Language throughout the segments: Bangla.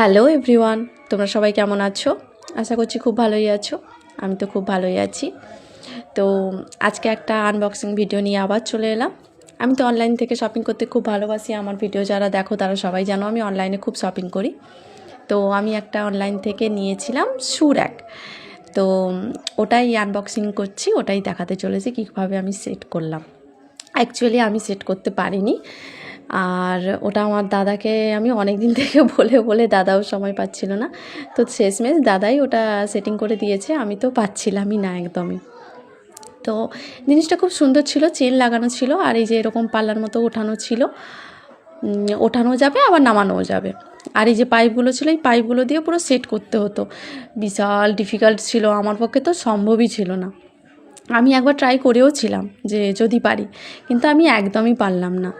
হ্যালো এভরিওয়ান তোমরা সবাই কেমন আছো? আশা করছি খুব ভালোই আছো। আমি তো খুব ভালোই আছি। তো আজকে একটা আনবক্সিং ভিডিও নিয়ে আবার চলে এলাম। আমি তো অনলাইন থেকে শপিং করতে খুব ভালোবাসি। আমার ভিডিও যারা দেখো, তারা সবাই জানো আমি অনলাইনে খুব শপিং করি। তো আমি একটা অনলাইন থেকে নিয়েছিলাম শু র্যাক তো ওটাই আনবক্সিং করছি, ওটাই দেখাতে চলেছি কীভাবে আমি সেট করলাম। অ্যাকচুয়ালি আমি সেট করতে পারিনি। আর ওটা আমার দাদাকে আমি অনেক দিন থেকে বলে বলে দাদাও সময় পাচ্ছিল না। তো শেষমেশ দাদাই ওটা সেটিং করে দিয়েছে, আমি তো পাচ্ছিলামই না একদমই। তো জিনিসটা খুব সুন্দর ছিল চেন লাগানো ছিল আর এই যে এরকম পাল্লার মতো ওঠানো ছিল। ওঠানো যাবে, আবার নামানোও যাবে। আর এই যে পাইপগুলো ছিল, এই পাইপগুলো দিয়ে পুরো সেট করতে হতো। বিশাল ডিফিকাল্ট ছিল, আমার পক্ষে তো সম্ভবই ছিল না। আমি একবার ট্রাই করেও ছিলাম যে যদি পারি, কিন্তু আমি একদমই পারলাম না।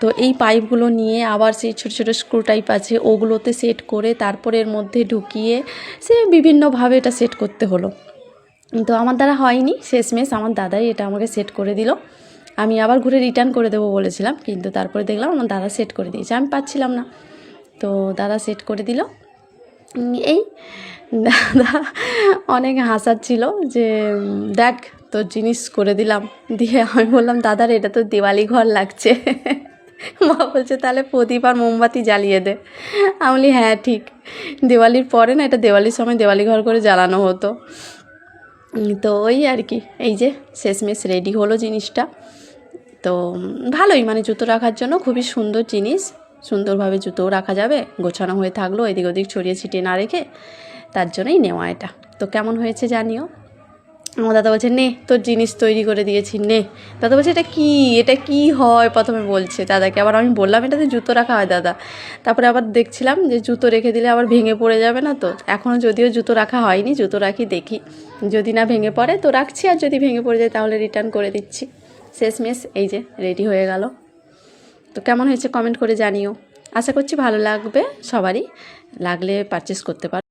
তো এই পাইপগুলো নিয়ে আবার সেই ছোটো ছোটো স্ক্রু টাইপ আছে, ওগুলোতে সেট করে তারপরে এর মধ্যে ঢুকিয়ে সে বিভিন্নভাবে এটা সেট করতে হলো। তো আমার দ্বারা হয়নি, শেষমেশ আমার দাদাই এটা আমাকে সেট করে দিল। আমি আবার ঘুরে রিটার্ন করে দেবো বলেছিলাম, কিন্তু তারপরে দেখলাম আমার দাদা সেট করে দিয়েছে, আমি পাচ্ছিলাম না। তো দাদা সেট করে দিল। এই দাদা অনেক হাসাচ্ছিল যে দেখ তোর জিনিস করে দিলাম। দিয়ে আমি বললাম দাদার এটা তো দিওয়ালি ঘর লাগছে। মা বলছে, তাহলে প্রদীপ আর মোমবাতি জ্বালিয়ে দে। আমি বলি হ্যাঁ ঠিক। দিওয়ালির পরে না, এটা দেওয়ালির সময় দেওয়ালি ঘর করে জ্বালানো হতো। তো ওই আর কি, এই যে শেষমেশ রেডি হলো জিনিসটা। তো ভালোই মানে জুতো রাখার জন্য খুবই সুন্দর জিনিস। সুন্দরভাবে জুতোও রাখা যাবে, গোছানো হয়ে থাকল এদিক ওদিক ছড়িয়ে ছিটিয়ে না রেখে তার জন্যই নেওয়া এটা। তো কেমন হয়েছে জানিও? আমার দাদা বলছে, নে, তোর জিনিস তৈরি করে দিয়েছি, নে। দাদা বলছে, এটা কি? এটা কি হয়? প্রথমে বলছে দাদাকে। আবার আমি বললাম, এটাতে জুতো রাখা হয়, দাদা। তারপরে আবার দেখছিলাম যে জুতো রেখে দিলে আবার ভেঙে পড়ে যাবে না তো। এখনও যদিও জুতো রাখা হয়নি, জুতো রাখি, দেখি। যদি না ভেঙে পড়ে, তো রাখছি, আর যদি ভেঙে পড়ে যায়, তাহলে রিটার্ন করে দিচ্ছি। শেষমেশ এই যে রেডি হয়ে গেল। তো কেমন হয়েছে কমেন্ট করে জানিও। আশা করছি ভালো লাগবে সবারই। লাগলে পারচেস করতে পারো।